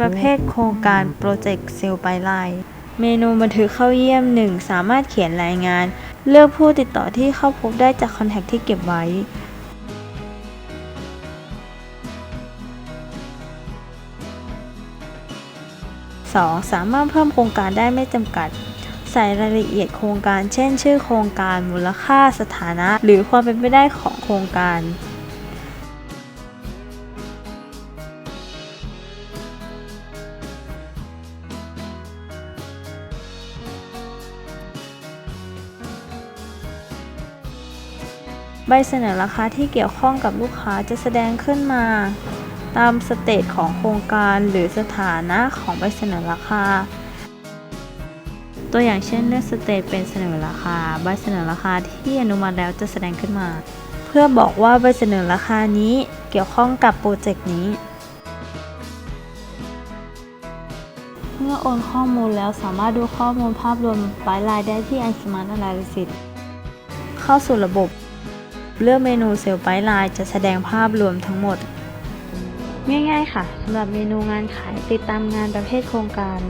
ประเภทโครงการโปรเจกต์เซลล์ไ l ไลน์เมนูบันทึกเข้าเยี่ยม 1 สามารถเขียนรายงาน เลือกผู้ติดต่อที่เข้าพบได้จากคอนแทคที่เก็บไว้ 2. สามารถเพิ่มโครงการได้ไม่จำกัด ใส่รายละเอียดโครงการ เช่น ชื่อโครงการมูลค่าสถานะ หรือความเป็นไปได้ของโครงการ ใบเสนอราคาที่เกี่ยวข้องกับลูกค้าจะแสดงขึ้นมา ตามสเตจของโครงการหรือสถานะของใบเสนอราคา ตัวอย่างเช่นเลือกสเตจเป็นเสนอราคา ใบเสนอราคาที่อนุมัติแล้วจะแสดงขึ้นมา เพื่อบอกว่าใบเสนอราคานี้เกี่ยวข้องกับโปรเจกต์นี้เมื่อโอนข้อมูลแล้วสามารถดูข้อมูลภาพรวมปลายลายได้ที่ iSmart Analysis เข้าสู่ระบบ เลือกเมนูเซลล์ไ l ไลน์จะแสดงภาพรวมทั้งหมด ง่ายๆค่ะสำหรับเมนูงานขายติดตามงานประเภทโครงการ